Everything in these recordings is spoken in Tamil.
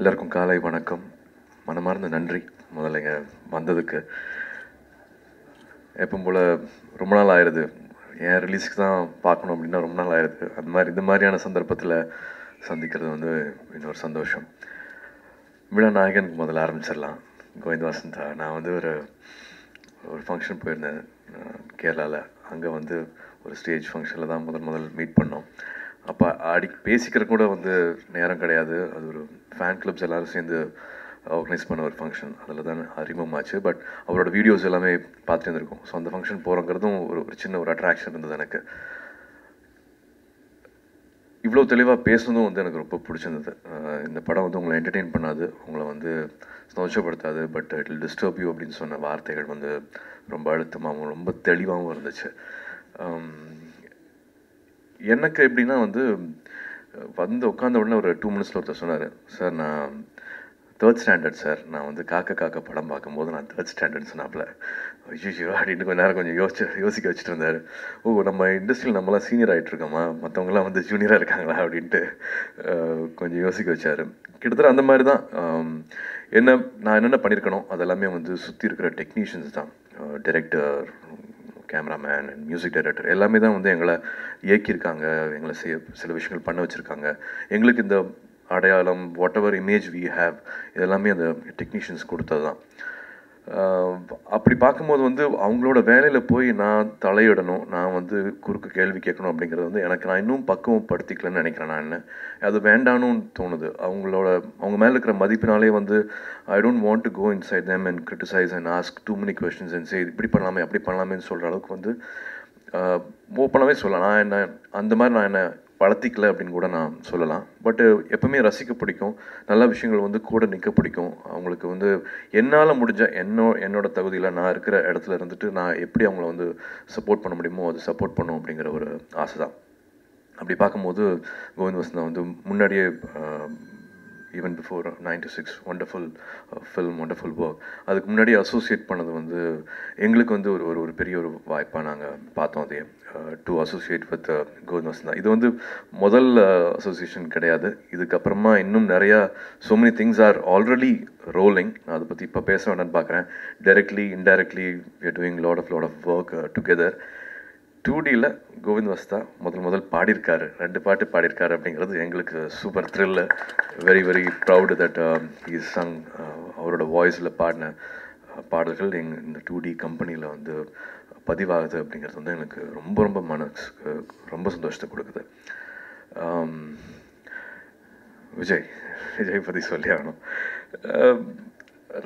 எல்லாருக்கும் காலை வணக்கம். மனமார்ந்த நன்றி. முதல்ல இங்கே வந்ததுக்கு. எப்பவும் போல் ரொம்ப நாள் ஆயிடுது என் ரிலீஸ்க்கு தான் பார்க்கணும் அப்படின்னா ரொம்ப நாள் ஆயிடுது அந்த மாதிரி இந்த மாதிரியான சந்தர்ப்பத்தில் சந்திக்கிறது வந்து இன்னொரு சந்தோஷம். விழா நாயகனுக்கு முதல்ல ஆரம்பிச்சிடலாம். கோவிந்த் வசந்தா நான் வந்து ஒரு ஒரு ஃபங்க்ஷன் போயிருந்தேன் கேரளாவில் அங்கே வந்து ஒரு ஸ்டேஜ் ஃபங்க்ஷனில் தான் முதல் முதல் மீட் பண்ணோம். அப்போ அடி பேசிக்கிற கூட வந்து நேரம் கிடையாது. அது ஒரு ஃபேன் கிளப்ஸ் எல்லோரும் சேர்ந்து ஆர்கனைஸ் பண்ண ஒரு ஃபங்க்ஷன் அதில் தான் அறிமுகமாச்சு பட் அவரோட வீடியோஸ் எல்லாமே பார்த்துட்டு இருந்திருக்கோம். ஸோ அந்த ஃபங்க்ஷன் போகிறங்கிறதும் ஒரு ஒரு சின்ன ஒரு அட்ராக்ஷன் இருந்தது எனக்கு. இவ்வளோ தெளிவாக பேசுனதும் வந்து எனக்கு ரொம்ப பிடிச்சிருந்தது. இந்த படம் வந்து உங்களை என்டர்டெயின் பண்ணாது. உங்களை வந்து சந்தோஷப்படுத்தாது. But it will disturb you அப்படின்னு சொன்ன வார்த்தைகள் வந்து ரொம்ப அழுத்தமாகவும் ரொம்ப தெளிவாகவும் இருந்துச்சு. Um, எனக்கு எப்படின்னா வந்து வந்து உட்காந்த உடனே ஒரு டூ மினிட்ஸில் ஒருத்தர் சொன்னார் சார் நான் தேர்ட் ஸ்டாண்டர்ட் சார். நான் வந்து காக்க காக்க படம் பார்க்கும்போது நான் தேர்ட் ஸ்டாண்டர்ட் சொன்னாப்ல ஐயோ அப்படின்னு கொஞ்ச நேரம் கொஞ்சம் யோசிச்சு யோசிக்க வச்சுட்டு இருந்தார். ஓ நம்ம இண்டஸ்ட்ரியில் நம்மளாம் சீனியர் ஆகிட்டு இருக்கோமா மற்றவங்களாம் வந்து ஜூனியராக இருக்காங்களா? அப்படின்ட்டு கொஞ்சம் யோசிக்க வச்சார். கிட்டத்தட்ட அந்த மாதிரி தான் என்ன நான் என்னென்ன பண்ணியிருக்கணும் அதெல்லாமே வந்து சுற்றி இருக்கிற டெக்னீஷியன்ஸ் தான். Director cameraman and music director எல்லாமே தான் வந்து எங்களை இயக்கியிருக்காங்க எங்களை செய்ய சில விஷயங்கள் பண்ண வச்சுருக்காங்க. எங்களுக்கு இந்த அடையாளம் whatever image we have இதெல்லாமே அந்த டெக்னீஷியன்ஸ் கொடுத்தது தான் அப்படி பார்க்கும்போது வந்து அவங்களோட வேலையில் போய் நான் தலையிடணும் நான் வந்து குறுக்கு கேள்வி கேட்கணும் அப்படிங்கிறது வந்து எனக்கு நான் இன்னும் பக்குவப்படுத்திக்கலன்னு நினைக்கிறேன் நான் என்ன. அது வேண்டான்னு தோணுது. அவங்களோட அவங்க மேலே இருக்கிற மதிப்பினாலே வந்து I don't want to go inside them and criticise and ask too many questions and say இப்படி பண்ணலாமே அப்படி பண்ணலாமேன்னு சொல்கிற அளவுக்கு வந்து ஓப்பனாகவே சொல்லலாம். நான் என்ன அந்த மாதிரி நான் என்ன வளர்த்திக்கல அப்படின்னு கூட நான் சொல்லலாம். பட்டு எப்போவுமே ரசிக்க பிடிக்கும். நல்ல விஷயங்கள் வந்து கூட நிற்க பிடிக்கும். அவங்களுக்கு வந்து என்னால் முடிஞ்ச என்னோ என்னோடய தகுதியில் நான் இருக்கிற இடத்துல இருந்துட்டு நான் எப்படி அவங்கள வந்து சப்போர்ட் பண்ண முடியுமோ அது சப்போர்ட் பண்ணும் அப்படிங்கிற ஒரு ஆசை தான் அப்படி பார்க்கும்போது கோவிந்த் வசந்தா வந்து முன்னாடியே even before ninety six wonderful film wonderful work அதுக்கு முன்னாடி அசோசியேட் பண்ணது வந்து எங்களுக்கு வந்து ஒரு ஒரு ஒரு பெரிய ஒரு வாய்ப்பாக நாங்கள் பார்த்தோம் அதே டு அசோசியேட் வித் கோவிந்த் தான் இது வந்து முதல் அசோசியேஷன் கிடையாது. இதுக்கப்புறமா இன்னும் நிறையா so many things are already rolling நான் அதை பற்றி இப்போ பேச வேண்டாம்னு பார்க்குறேன் directly indirectly we doing lot of lot of work together two டியில் கோவிந்த் வஸ்தா முதல் முதல் பாடியிருக்காரு. ரெண்டு பாட்டு பாடியிருக்காரு அப்படிங்கிறது எங்களுக்கு super thrill very very proud that is sung அவரோட வாய்ஸில் பாடின uh, பாடல்கள் எங் இந்த டூ டி கம்பெனியில் வந்து பதிவாகுது அப்படிங்கிறது வந்து எனக்கு ரொம்ப ரொம்ப மனசுக்கு ரொம்ப சந்தோஷத்தை கொடுக்குது. விஜய் விஜய் பற்றி சொல்லி ஆகணும்.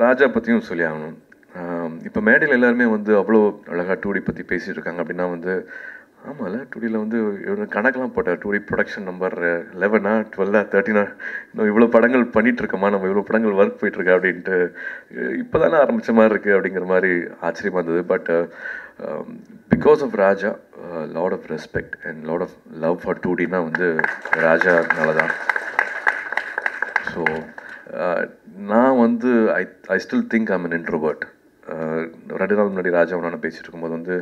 ராஜா பற்றியும் சொல்லி ஆகணும். இப்போ மேடையில் எல்லாருமே வந்து அவ்வளோ அழகாக டூடி பற்றி பேசிகிட்டு இருக்காங்க அப்படின்னா வந்து ஆமாம்ல டூடியில் வந்து இவர் கணக்கெலாம் போட்டார். டூடி ப்ரொடக்ஷன் நம்பர் லெவனா டுவெல்லா தேர்ட்டினா இன்னும் இவ்வளோ படங்கள் பண்ணிகிட்ருக்கோமா நம்ம இவ்வளோ படங்கள் ஒர்க் போயிட்டுருக்கா அப்படின்ட்டு இப்போ தானே ஆரம்பித்த மாதிரி இருக்குது அப்படிங்கிற மாதிரி ஆச்சரியமாக இருந்தது. But because of Raja lot of respect and lot of love for டூடினா வந்து ராஜானால தான் ஸோ uh, நான் வந்து I I still think I'm an introvert ரெண்டு நாள் முன்னாடி ராஜாவும் பேசிகிட்டு பேசிட்டு இருக்கும்போது வந்து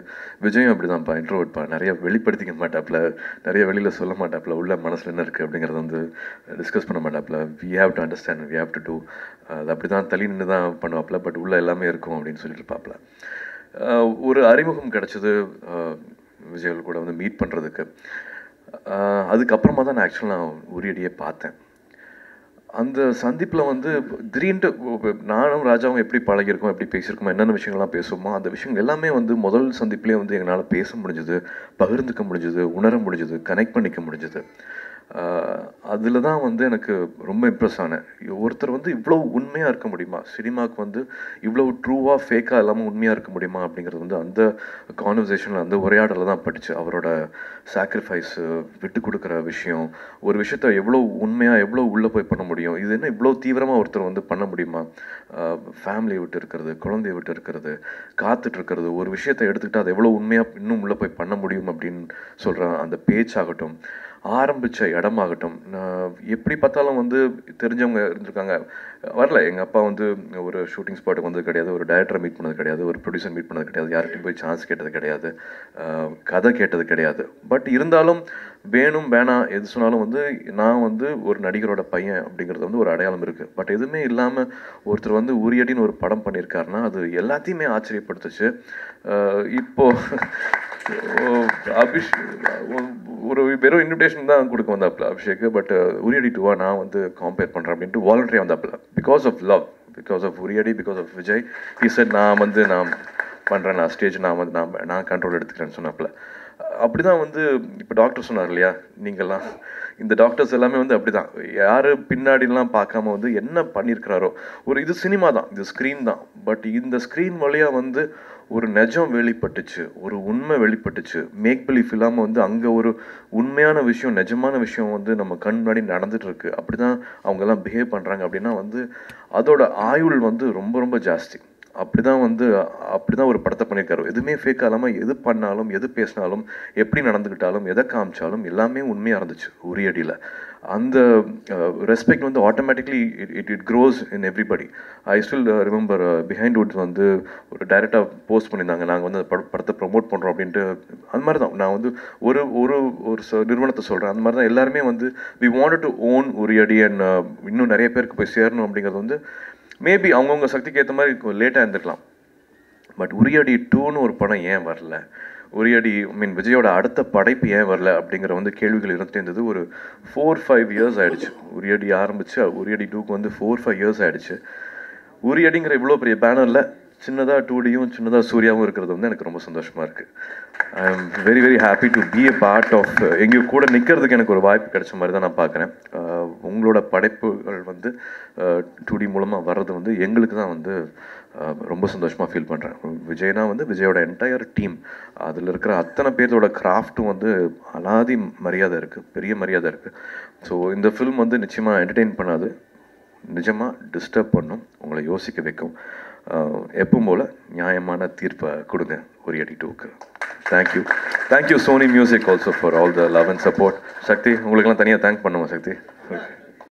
விஜயும் அப்படி தான்ப்பா இன்ட்ரோவர்ட்ப்பா நிறைய வெளிப்படுத்திக்க மாட்டாப்புல நிறைய வெளியில் சொல்ல மாட்டாப்புல உள்ள மனசில் என்ன இருக்குது அப்படிங்கிறத வந்து டிஸ்கஸ் பண்ண மாட்டாப்புல we have to understand we have to do அது அப்படி தான் தள்ளி நின்று தான் பண்ணுவாப்புல பட் உள்ள எல்லாமே இருக்கும் அப்படின்னு சொல்லிட்டு இருப்பாப்புல ஒரு அறிமுகம் கிடச்சிது விஜய்கள் கூட வந்து மீட் பண்ணுறதுக்கு அதுக்கப்புறமா தான் நான் ஆக்சுவலாக நான் உரியடியே பார்த்தேன். அந்த சந்திப்பில் வந்து திடீர்னு நானும் ராஜாவும் எப்படி பழகியிருக்கோம் எப்படி பேசியிருக்கோம் என்னென்ன விஷயங்கள்லாம் பேசுவோமோ அந்த விஷயங்கள் எல்லாமே வந்து முதல் சந்திப்புலேயே வந்து எங்களால் பேச முடிஞ்சுது பகிர்ந்துக்க முடிஞ்சது உணர முடிஞ்சுது கனெக்ட் பண்ணிக்க முடிஞ்சது. அதில் தான் வந்து எனக்கு ரொம்ப இம்ப்ரெஸ் ஆனேன். ஒருத்தர் வந்து இவ்வளோ உண்மையாக இருக்க முடியுமா? சினிமாவுக்கு வந்து இவ்வளோ ட்ரூவாக ஃபேக்காக இல்லாமல் உண்மையாக இருக்க முடியுமா? அப்படிங்கிறது வந்து அந்த கான்வர்சேஷனில் அந்த உரையாடலில் தான் படித்து அவரோட சாக்ரிஃபைஸு விட்டு கொடுக்குற விஷயம் ஒரு விஷயத்த எவ்வளோ உண்மையாக எவ்வளோ உள்ளே போய் பண்ண முடியும் இது என்ன இவ்வளோ தீவிரமாக ஒருத்தர் வந்து பண்ண முடியுமா? ஃபேமிலியை விட்டு இருக்கிறது குழந்தைய விட்டு இருக்கிறது காத்துட்ருக்கிறது ஒரு விஷயத்தை எடுத்துக்கிட்டால் அதை எவ்வளோ உண்மையாக இன்னும் உள்ளே போய் பண்ண முடியும் அப்படின்னு சொல்கிற அந்த பேச்சாகட்டும் ஆரம்பித்த இடமாகட்டும். நான் எப்படி பார்த்தாலும் வந்து தெரிஞ்சவங்க இருந்திருக்காங்க. வரல. எங்கள் அப்பா வந்து ஒரு ஷூட்டிங் ஸ்பாட்டுக்கு வந்தது கிடையாது. ஒரு டைரக்டரை மீட் பண்ணது கிடையாது. ஒரு ப்ரொடியூசர் மீட் பண்ணது கிடையாது. யார்கிட்டையும் போய் சான்ஸ் கேட்டது கிடையாது. கதை கேட்டது கிடையாது. பட் இருந்தாலும் வேணும் வேணாம் எது சொன்னாலும் வந்து நான் வந்து ஒரு நடிகரோட பையன் அப்படிங்கிறது வந்து ஒரு அடையாளம் இருக்குது பட் எதுவுமே இல்லாமல் ஒருத்தர் வந்து உரியடின்னு ஒரு படம் பண்ணியிருக்காருன்னா அது எல்லாத்தையுமே ஆச்சரியப்படுத்துச்சு. இப்போது அபிஷ் ஒரு வெறும் இன்விடேஷன் தான் கொடுக்க வந்தாப்புல அபிஷேக் பட் uh, உரியடி டூவா நான் வந்து காம்பேர் பண்ணுறேன் அப்படின்ட்டு voluntary வந்தாப்புல. Because of love because of Uriyadi because of Vijay he said நான் வந்து நான் பண்ணுறேன் நான் ஸ்டேஜ் நான் வந்து நான் நான் கண்ட்ரோல் எடுத்துக்கிறேன்னு சொன்னாப்புல. அப்படி தான் வந்து இப்போ டாக்டர் சொன்னார் இல்லையா நீங்கள்லாம். இந்த டாக்டர்ஸ் எல்லாமே வந்து அப்படி தான் யார் பின்னாடிலாம் பார்க்காம வந்து என்ன பண்ணியிருக்கிறாரோ ஒரு இது சினிமா தான் இது ஸ்க்ரீன் தான். பட் இந்த ஸ்க்ரீன் வழியாக வந்து ஒரு நிஜம் வெளிப்பட்டுச்சு ஒரு உண்மை வெளிப்பட்டுச்சு. மேக் பிலீஃப் இல்லாமல் வந்து அங்கே ஒரு உண்மையான விஷயம் நிஜமான விஷயம் வந்து நம்ம கண் முன்னாடி நடந்துகிட்ருக்கு அப்படி தான் அவங்கெல்லாம் பிஹேவ் பண்ணுறாங்க அப்படின்னா வந்து அதோட ஆயுள் வந்து ரொம்ப ரொம்ப ஜாஸ்தி. அப்படி தான் வந்து அப்படி தான் ஒரு படத்தை பண்ணியிருக்காரு. எதுவுமே ஃபேக் இல்லாமல் எது பண்ணாலும் எது பேசினாலும் எப்படி நடந்துக்கிட்டாலும் எதை காமிச்சாலும் எல்லாமே உண்மையாக இருந்துச்சு உரியடியில் அந்த ரெஸ்பெக்ட் வந்து automatically it it grows in everybody I still remember Behindwoods வந்து ஒரு டைரெக்டாக போஸ்ட் பண்ணியிருந்தாங்க. நாங்கள் வந்து அந்த பட படத்தை ப்ரொமோட் பண்ணுறோம் அப்படின்ட்டு. அந்த மாதிரி தான் நான் வந்து ஒரு ஒரு ஒரு நிறுவனத்தை சொல்கிறேன் அந்த மாதிரி தான் எல்லாருமே வந்து we want to own Uriyadi and இன்னும் நிறைய பேருக்கு போய் சேரணும் அப்படிங்கிறது வந்து மேபி அவங்கவுங்க சக்திக்கு ஏற்ற மாதிரி லேட்டாக இருந்திருக்கலாம். பட் உரியடி டூன்னு ஒரு படம் ஏன் வரல? உரியடி ஐ மீன் விஜயோட அடுத்த படைப்பு ஏன் வரல? அப்படிங்கிற வந்து கேள்விகள் இருந்துகிட்டே இருந்தது. ஒரு ஃபோர் ஃபைவ் இயர்ஸ் ஆயிடுச்சு. உரியடி ஆரம்பிச்சு உரியடி டூக்கு வந்து ஃபோர் ஃபைவ் இயர்ஸ் ஆயிடுச்சு. உரியடிங்கிற இவ்வளோ பெரிய பேனரில் சின்னதாக டூடியும் சின்னதாக சூர்யாவும் இருக்கிறது வந்து எனக்கு ரொம்ப சந்தோஷமாக இருக்குது I am very very happy to be a part of எங்கள் கூட நிற்கிறதுக்கு எனக்கு ஒரு வாய்ப்பு கிடைச்ச மாதிரி தான் நான் பார்க்குறேன். உங்களோட படைப்புகள் வந்து டூடி மூலமாக வர்றது வந்து எங்களுக்கு தான் வந்து ரொம்ப சந்தோஷமாக ஃபீல் பண்ணுறேன் விஜய்னா வந்து விஜயோட என்டையர் டீம் அதில் இருக்கிற அத்தனை பேர்த்தோட கிராஃப்ட்டும் வந்து அலாதி மரியாதை இருக்குது பெரிய மரியாதை இருக்குது ஸோ இந்த ஃபில்ம் வந்து நிச்சயமாக என்டர்டெயின் பண்ணாது. நிஜமாக டிஸ்டர்ப் பண்ணும். உங்களை யோசிக்க வைக்கும். எப்பவும் போல் நியாயமான தீர்ப்பை கொடுங்க ஒரு எடி டூக்கு thank you thank you Sony music also for all the love and support Sakthi உங்களுக்கெல்லாம் தனியாக தேங்க் பண்ணுவோம் சக்தி. ஓகே